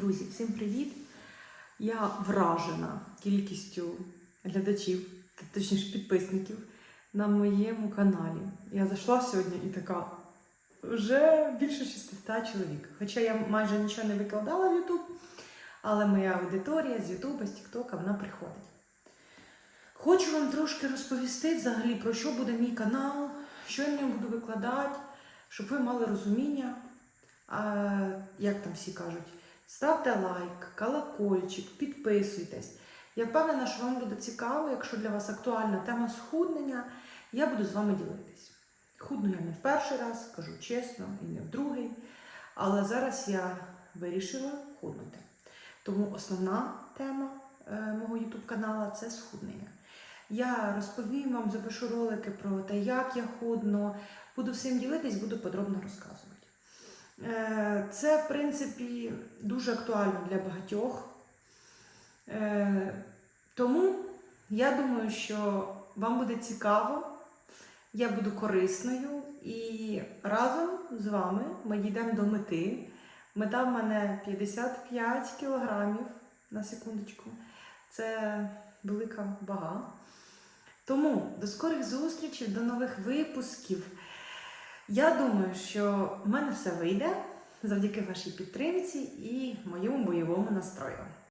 Друзі, всім привіт! Я вражена кількістю глядачів, точніше підписників на моєму каналі. Я зайшла сьогодні і така вже більше 600 чоловік. Хоча я майже нічого не викладала в YouTube, але моя аудиторія з YouTube, з TikTok, вона приходить. Хочу вам трошки розповісти взагалі про що буде мій канал, що я на ньому буду викладати, щоб ви мали розуміння, як там всі кажуть. Ставте лайк, колокольчик, підписуйтесь. Я впевнена, що вам буде цікаво, якщо для вас актуальна тема схуднення, я буду з вами ділитись. Худну я не в перший раз, кажу чесно, і не в другий. Але зараз я вирішила худнути. Тому основна тема е, мого YouTube каналу це схуднення. Я розповім вам, запишу ролики про те, як я худну, буду всім ділитись, буду подробно розказувати. Е, Це, в принципі, дуже актуально для багатьох. Е, Тому я думаю, що вам буде цікаво, я буду корисною і разом з вами ми дійдемо до мети. Мета в мене 55 кілограмів на секундочку. Це велика вага. Тому до скорих зустрічей, до нових випусків. Я думаю, що в мене все вийде завдяки вашій підтримці і моєму бойовому настрою.